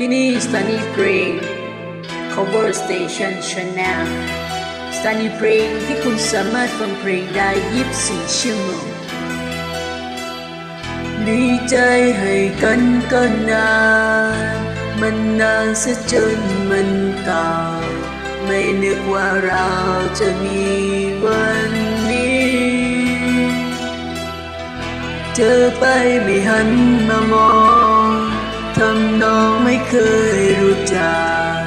ที่นี่ Sunny Brain Cover Station Channel Sunny Brain ที่คุณสามารถฟังเพลงได้ 24 ชั่วโมงมีใจให้กันก็นาน มันนานซะจนมันเก่าไม่นึกว่าเราจะมีวันนี้ เจอไปไม่หันมามอง เคยรู้จัก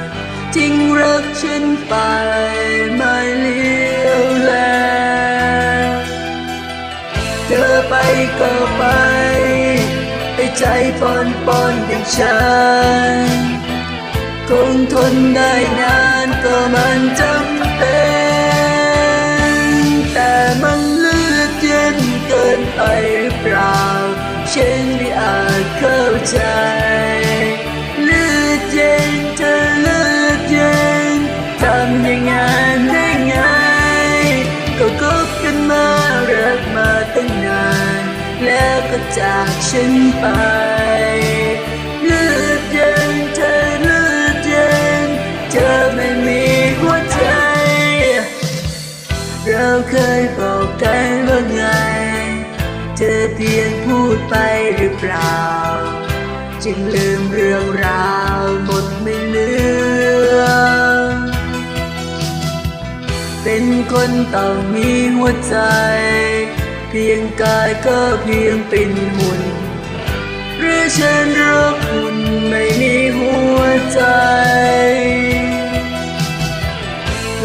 จริงรักฉันไปไม่เลี้ยวแล เธอไปก็ไปให้ใจปอนปอนอย่างฉัน คงทนได้นานก็มันจำเป็น แต่มันเลือดเย็นเกินไป เย็นเธอเลือดเย็นทำยังไงได้ไงก็คบกันมารักมาตั้งนาน แล้วก็จากฉันไปเลือดเย็นเธอเลือดเย็นเธอไม่มีหัวใจ เราเคยบอกกันว่าไง เธอเพียงพูดไปหรือเปล่า จึงลืมเรื่องราวหมดไม่เหลือเป็นคนต้องมีหัวใจ เพียงกายก็เพียงเป็นหุ่น หรือฉันรักคุณไม่มีหัวใจ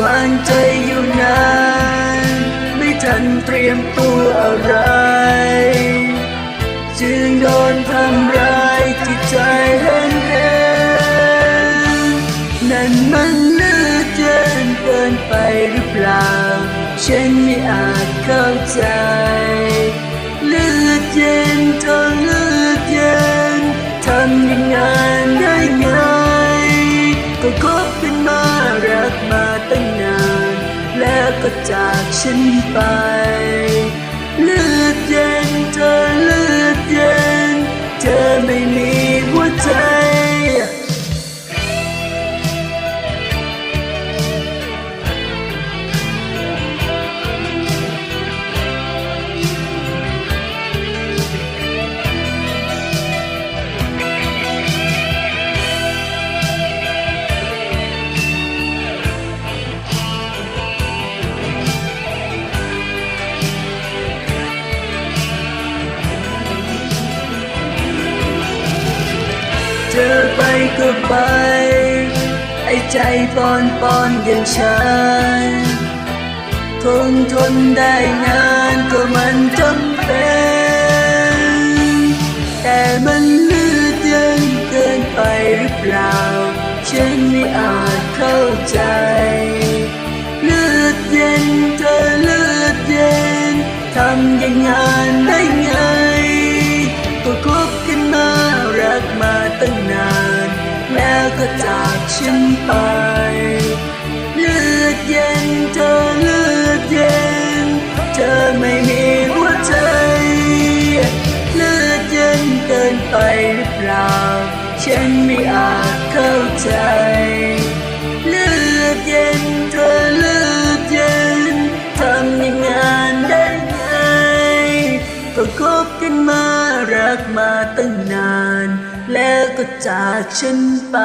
วางใจอยู่นานไม่ทันเตรียมตัวอะไร จึงโดนทำร้าย ใจเห็นเห็นนั่นมันลือเย็นเกินไปหรือเปล่า ฉันไม่อาจเข้าใจลือเย็นเธอลือเย็นทำยังไงได้ไงก็คบกันมารักมาตั้งนาน แล้วก็จากฉันไปลือดเย็นเธอลือดเย็นเธอไม่มี หั ไปก็ไป ไอ้ใจปอนปอนอย่างฉัน คงทนได้นานก็มันจำเป็น แต่มันลืดเยินเกินไปหรือเปล่า ฉันไม่อาจเข้าใจ ฉันไป เลือดเย็นเธอเลือดเย็น เธอไม่มีหัวใจ เลือดเย็นเกินไปหรือเปล่า ฉันไม่อาจเข้าใจ เลือดเย็นเธอเลือดเย็นทำยังไงได้ไงก็คบกันมารักมาตั้งนาน แล้วก็จากฉันไป